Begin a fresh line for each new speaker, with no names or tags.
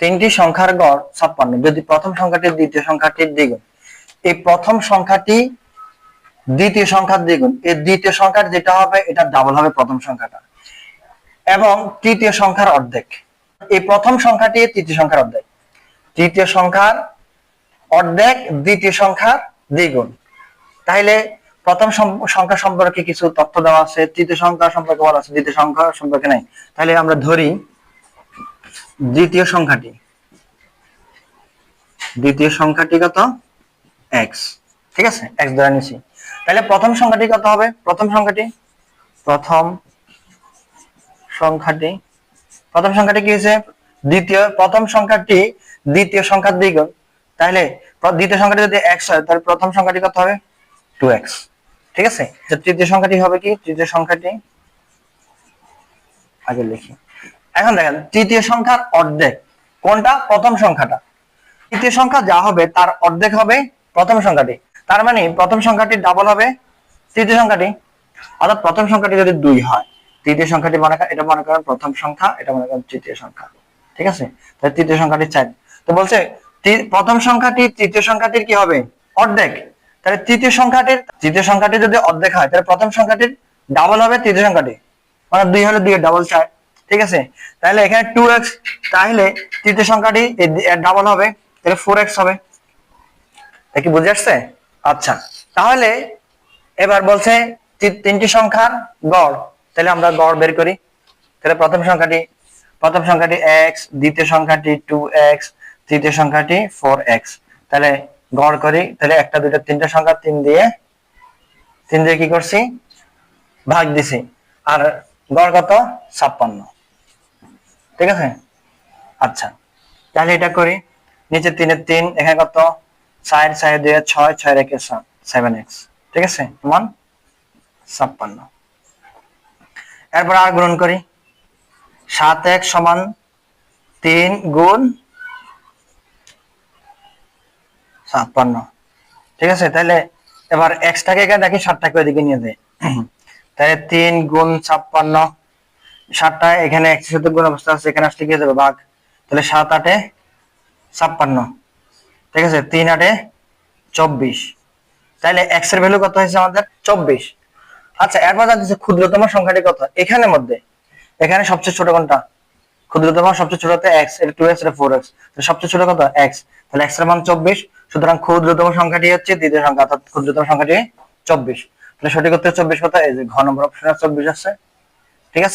তিনটি সংখ্যার গড় ছাপ্পান্ন। যদি প্রথম সংখ্যাটি দ্বিতীয় সংখ্যাটির দ্বিগুণ, এই প্রথম সংখ্যাটি দ্বিতীয় সংখ্যার দ্বিগুণ, এই দ্বিতীয় সংখ্যার যেটা হবে, এটা ডাবল হবে প্রথম সংখ্যাটা। এবং তৃতীয় সংখ্যার অর্ধেক। এই প্রথম সংখ্যাটি তৃতীয় সংখ্যার অর্ধেক। তৃতীয় সংখ্যার অর্ধেক, দ্বিতীয় সংখ্যার দ্বিগুণ। তাহলে প্রথম সংখ্যা সম্পর্কে কিছু তথ্য দেওয়া আছে, তৃতীয় সংখ্যা সম্পর্কে বলা আছে, দ্বিতীয় সংখ্যা সম্পর্কে নাই। তাহলে আমরা ধরি দ্বিতীয় সংখ্যাটি। দ্বিতীয় সংখ্যাটি কত? এক্স ঠিক আছে? এক্স ধরে নিছি। তাহলে প্রথম সংখ্যাটি কত হবে? প্রথম সংখ্যাটি? প্রথম সংখ্যাটি? প্রথম সংখ্যাটি কি হয়েছে? দ্বিতীয়, প্রথম সংখ্যাটি দ্বিতীয় সংখ্যার দ্বিগুণ তাহলে দ্বিতীয় সংখ্যাটি যদি এক্স হয়, তাহলে প্রথম সংখ্যাটি কত হবে? টু এক্স ঠিক আছে? তৃতীয় সংখ্যাটি হবে কি? তৃতীয় সংখ্যাটি? আগে লিখি। এখন দেখেন, তৃতীয় সংখ্যার অর্ধেক। কোনটা? প্রথম সংখ্যাটা। তৃতীয় সংখ্যা যা হবে তার অর্ধেক হবে প্রথম সংখ্যাটি। তার মানে প্রথম সংখ্যাটি ডাবল হবে। তৃতীয় সংখ্যাটি, অর্থাৎ প্রথম সংখ্যাটি যদি দুই হয়, তৃতীয় সংখ্যাটি মনে করেন, এটা মনে করেন প্রথম সংখ্যা, এটা মনে করেন তৃতীয় সংখ্যা। ঠিক আছে? তাহলে তৃতীয় সংখ্যাটি চার। তো বলছে প্রথম সংখ্যাটি, তৃতীয় সংখ্যাটির কি হবে? অর্ধেক। তাহলে তৃতীয় সংখ্যাটির, তৃতীয় সংখ্যাটি যদি অর্ধেক হয়, তাহলে প্রথম সংখ্যাটির ডাবল হবে তৃতীয় সংখ্যাটি। মানে দুই হলে দুই ডাবল চার। ঠিক আছে? তাহলে এখানে টু এক্স তাহলে তৃতীয় সংখ্যাটি ডাবল হবে। তাহলে ফোর এক্স হবে। কি বুঝে আসছে? আচ্ছা। তাহলে এবার বলছে তিনটি সংখ্যার গড়। তাহলে আমরা গড় বের করি। তাহলে প্রথম সংখ্যাটি প্রথম সংখ্যাটি এক্স দ্বিতীয় সংখ্যাটি টু এক্স তৃতীয় সংখ্যাটি ফোর এক্স তাহলে গড় করি। তাহলে একটা, দুইটা, তিনটা সংখ্যা তিন দিয়ে তিন দিয়ে কি করছি? ভাগ দিছি। আর গড় কত? ছাপ্পান্ন। ঠিক আছে? আচ্ছা তাহলে এটা করি। নিচে তিনের তিন, এখানে কত? চার চার, দুই, ছয় ছয় রেখে সেভেন এক্স ঠিক আছে? সমান ছাপ্পান্ন। এরপর আর গুণন করি। সাত এক সমান তিন গুণ ছাপ্পান্ন। ঠিক আছে? তাহলে এবার এক্সটাকে দেখি, সাতটাকে ওইদিকে নিয়ে দেয় তাহলে তিন গুণ ছাপ্পান্ন সাতটা, এখানে একশো সাথে গুণ অবস্থা আছে, এখানে আসলে কি হয়ে যাবে? ভাগ। তাহলে সাত আটে ছাপ্পান্ন। ঠিক আছে? তিন আটে চব্বিশ। তাহলে এক্সের ভ্যালু কত হয়েছে আমাদের? চব্বিশ। আচ্ছা এরপর জানতেছে ক্ষুদ্রতম সংখ্যাটি কত? এখানে মধ্যে। এখানে সবচেয়ে ছোট কোনটা? ক্ষুদ্রতম সবচেয়ে ছোট এক্স এটা টু এক্স এটা ফোর এক্স সবচেয়ে ছোট কত? এক্স তাহলে এক্সের মান চব্বিশ। সুতরাং ক্ষুদ্রতম সংখ্যাটি হচ্ছে দ্বিতীয় সংখ্যা, অর্থাৎ ক্ষুদ্রতম সংখ্যাটি চব্বিশ। তাহলে সঠিক উত্তর চব্বিশ কত? এই যে ঘন নম্বর অপশনে চব্বিশ আছে।